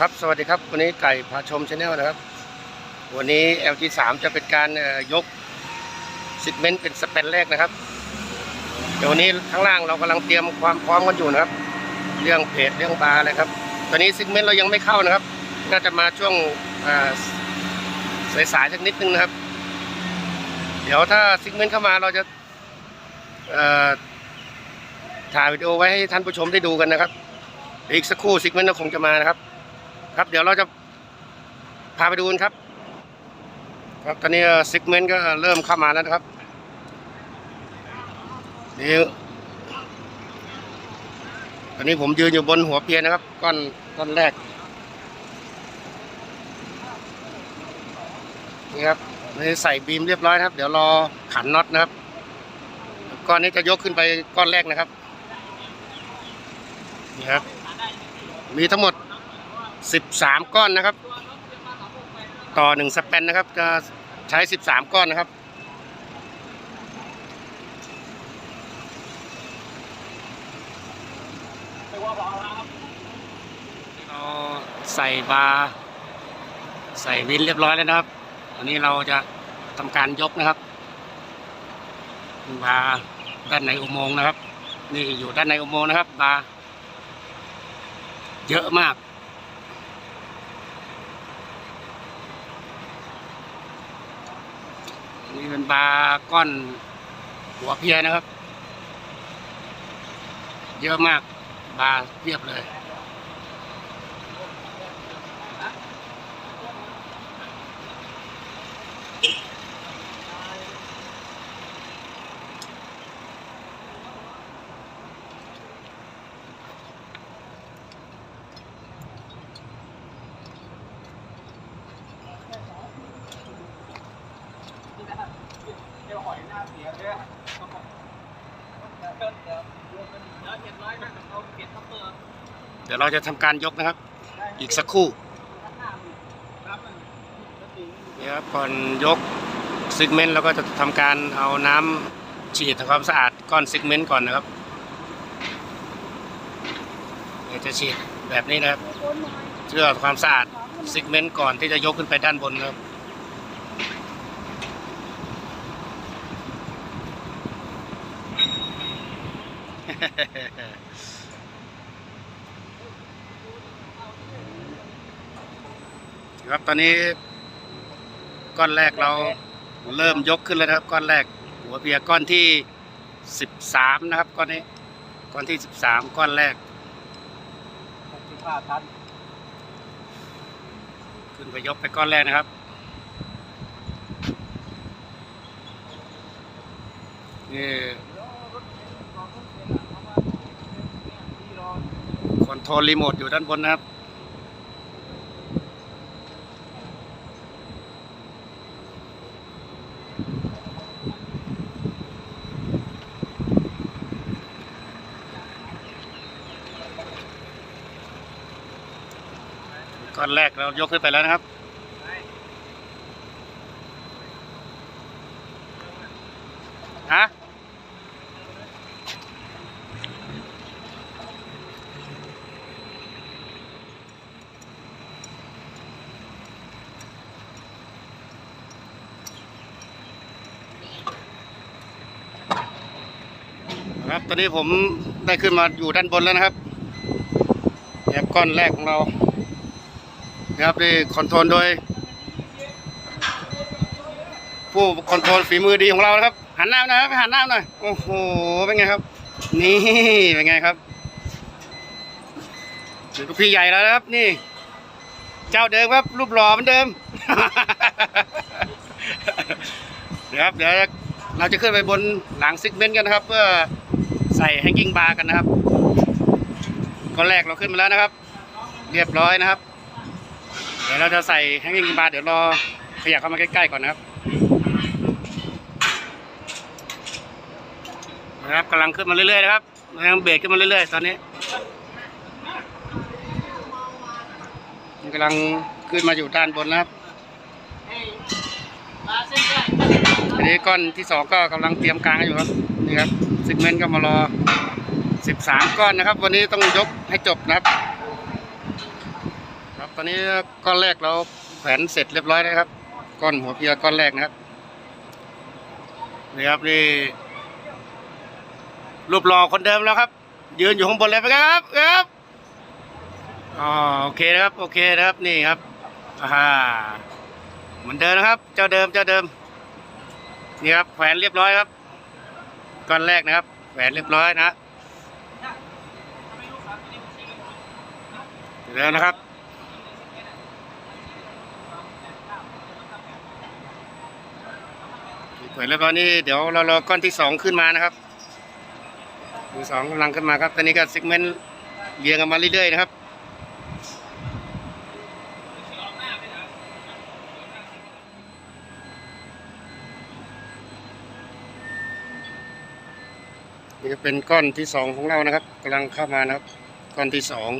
ครับสวัสดีครับ วันนี้ไก่พาชมชาแนลนะครับ วันนี้ LG3 จะเป็นการยกซิกเมนต์เป็นสเปนแรกนะครับ เดี๋ยวนี้ข้างล่างเรากำลังเตรียมความพร้อมกันอยู่นะครับ เรื่องเพจเรื่องบาร์เลยครับ ตอนนี้ซิกเมนต์เรายังไม่เข้านะครับ น่าจะมาช่วงสายๆสักนิดนึงนะครับ เดี๋ยวถ้าซิกเมนต์เข้ามาเราจะถ่ายวิดีโอไว้ให้ท่านผู้ชมได้ดูกันนะครับ อีกสักครู่ซิกเมนต์ก็คงจะมานะครับ ครับเดี๋ยวเราจะพาไปดูกันครับ ครับตอนนี้ซิกเมนต์ก็เริ่มเข้ามาแล้วนะครับนี่ตอนนี้ผมยืนอยู่บนหัวเพียนนะครับ ก้อนก้อนแรกนี่ครับนี่ใส่บีมเรียบร้อยครับ เดี๋ยวรอขันน็อตนะครับ ก้อนนี้จะยกขึ้นไปก้อนแรกนะครับนี่ครับ มีทั้งหมด 13 ก้อนนะครับ ต่อหนึ่งสแปนนะครับ จะใช้ 13 ก้อนนะครับเราใส่บาร์ใส่วินเรียบร้อยแล้วนะครับอันนี้เราจะทำการยกนะครับบาร์ด้านในอุโมงค์นะครับ นี่อยู่ด้านในอุโมงค์นะครับบาร์เยอะมาก นี่เป็นปลาก้อนหัวเพียนะครับ เยอะมากปลาเพียบเลย เดี๋ยวเราจะทำการยกนะครับ อีกสักครู่นี่ครับก่อนยกซิกเมนต์เราก็จะทำการเอาน้ำฉีดทำความสะอาดก้อนซิกเมนต์ก่อนนะครับเดี๋ยวจะฉีดแบบนี้นะครับเพื่อความสะอาดซิกเมนต์ก่อนที่จะยกขึ้นไปด้านบนครับ ครับตอนนี้ก้อนแรกเราเริ่มยกขึ้นแล้วนะครับก้อนแรกหัวเพียก้อนที่สิบสามนะครับก้อนนี้ก้อนที่สิบสามก้อนแรก65ตันขึ้นไปยกไปก้อนแรกนะครับนี่ค อนโทรลรีโมทอยู่ด้านบนนะครับก้อนแรกเรายกขึ้นไปแล้วนะครับ ครับ ตอนนี้ผมได้ขึ้นมาอยู่ด้านบนแล้วนะครับแบบก้อนแรกของเรานะครับนี่คอนโทรลโดย ผู้คอนโทรลฝีมือดีของเรานะครับ หันหน้าหน่อยครับหันหน้าหน่อยโอ้โหเป็นไงครับ นี่เป็นไงครับลูกพี่ใหญ่แล้วนะครับนี่ เจ้าเดิมครับรูปหล่อเหมือนเดิมเดี๋ยวครับเดี๋ยวเราจะขึ้นไปบนหลังซิกเมนต์กันนะครับเพื่อ ใส่แฮงกิ้งบาร์กันนะครับก้อนแรกเราขึ้นมาแล้วนะครับ เรียบร้อยนะครับ เดี๋ยวเราจะใส่แฮงกิ้งบาร์เดี๋ยวรอขยับเข้ามาใกล้ๆก่อนนะครับนะครับกำลังขึ้นมาเรื่อยๆนะครับกำลังเบรกขึ้นมาเรื่อยๆ ตอนนี้กำลังขึ้นมาอยู่ด้านบนนะครับอันนี้ก้อนที่สองก็กำลังเตรียมกลางอยู่ครับนี่ครับ ซิกเมนต์ก็มารอสิบสามก้อนนะครับ วันนี้ต้องยกให้จบนะครับ ครับตอนนี้ก้อนแรกเราแขวนเสร็จเรียบร้อยแล้วครับ ก้อนหัวเพียก้อนแรกนะครับนี่ครับนี่รูปหล่อคนเดิมแล้วครับ ยืนอยู่ข้างบนเลยไหมครับครับอ๋อโอเคนะครับ โอเคนะครับนี่ครับอ่าเหมือนเดิมนะครับ เจ้าเดิมเจ้าเดิมนี่ครับแขวนเรียบร้อยครับ ก้อนแรกนะครับแขวนเรียบร้อยนะเดี๋ยวนะครับแขวนเรียบร้อยนี่เดี๋ยวเรารอก้อนที่สองขึ้นมานะครับก้อสองกำลังขึ้นมาครับตอนนี้ก็ซิกเมนต์เรียงกันมาเรื่อยๆนะครับ นี่ก็เป็นก้อนที่สองของเรานะครับกำลังเข้ามานะครับ ก้อนที่สอง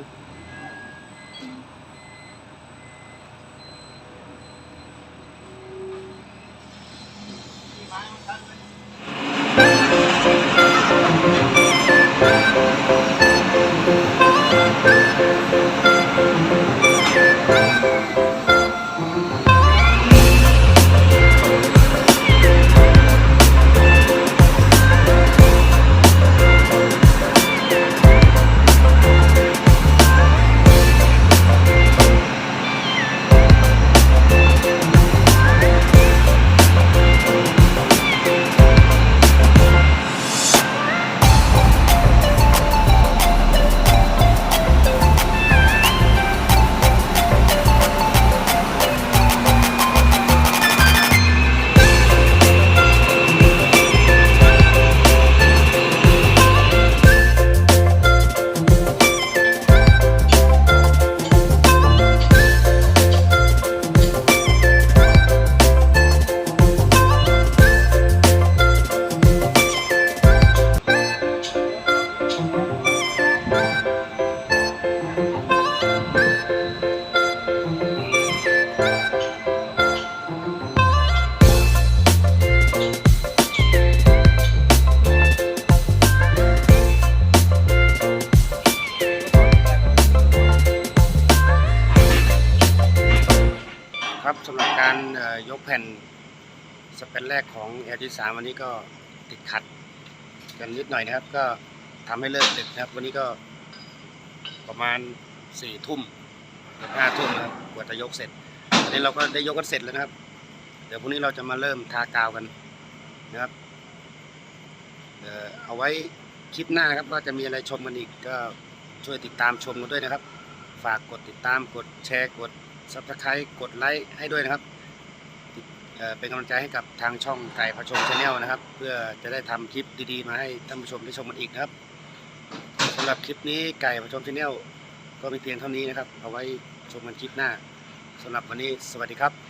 ครับสำหรับการยกแผ่นสเปนแรกของ L3 วันนี้ก็ติดขัดกันนิดหน่อยนะครับ ก็ทำให้เลิกดึกนะครับ วันนี้ก็ประมาณสี่ทุ่มเกือห้าทุ่มนะครับกว่าจะยกเสร็จวันนี้เราก็ได้ยกกันเสร็จแล้วนะครับ เดี๋ยวพรุ่งนี้เราจะมาเริ่มทากาวกันนะครับเออเอาไว้คลิปหน้าครับว่าจะมีอะไรชมกันอีกก็ช่วยติดตามชมกันด้วยนะครับ ฝากกดติดตามกดแชร์กด ซับสไครต์กดไลค์ให้ด้วยนะครับเป็นกำลังใจให้กับทางช่องไก่พระชมชาแนลนะครับ เพื่อจะได้ทำคลิปดีๆ มาให้ท่านผู้ชมได้ชมกันอีกนะครับสำหรับคลิปนี้ไก่พระชมชาแนลก็มีเพียงเท่านี้นะครับ เอาไว้ชมกันคลิปหน้าสำหรับวันนี้สวัสดีครับ